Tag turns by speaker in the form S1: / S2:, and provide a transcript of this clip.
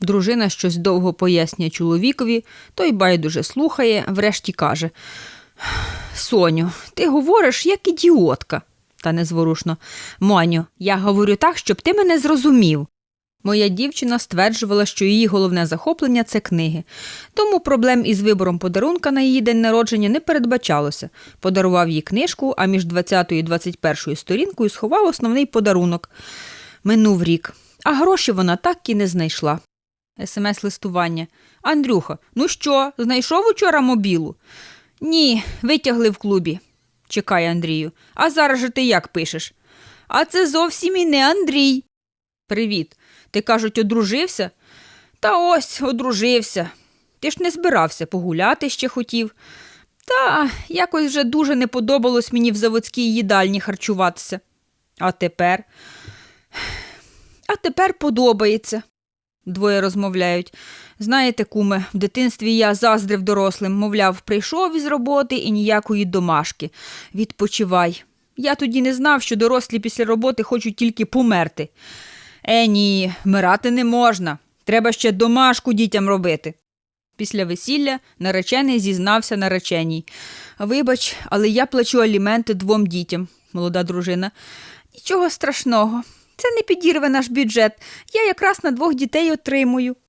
S1: Дружина щось довго пояснює чоловікові, той байдуже слухає, врешті каже: Соню, ти говориш як ідіотка. Та незворушно. Моню, я говорю так, щоб ти мене зрозумів. Моя дівчина стверджувала, що її головне захоплення це книги. Тому проблем із вибором подарунка на її день народження не передбачалося. Подарував їй книжку, а між 20 і 21 сторінкою сховав основний подарунок. Минув рік, а гроші вона так і не знайшла. СМС-листування. Андрюха, ну що, знайшов учора мобілу? Ні, витягли в клубі. Чекай, Андрію. А зараз же ти як пишеш? А це зовсім і не Андрій. Привіт. Ти кажуть, одружився? Та ось одружився. Ти ж не збирався погуляти ще хотів. Та якось вже дуже не подобалось мені в заводській їдальні харчуватися. А тепер. А тепер подобається. Двоє розмовляють. Знаєте, куме, в дитинстві я заздрив дорослим, мовляв, прийшов із роботи і ніякої домашки. Відпочивай. Я тоді не знав, що дорослі після роботи хочуть тільки померти. Е, ні, вмирати не можна. Треба ще домашку дітям робити. Після весілля наречений зізнався нареченій. Вибач, але я плачу аліменти двом дітям, молода дружина. Нічого страшного. Це не підірве наш бюджет. Я якраз на двох дітей отримую.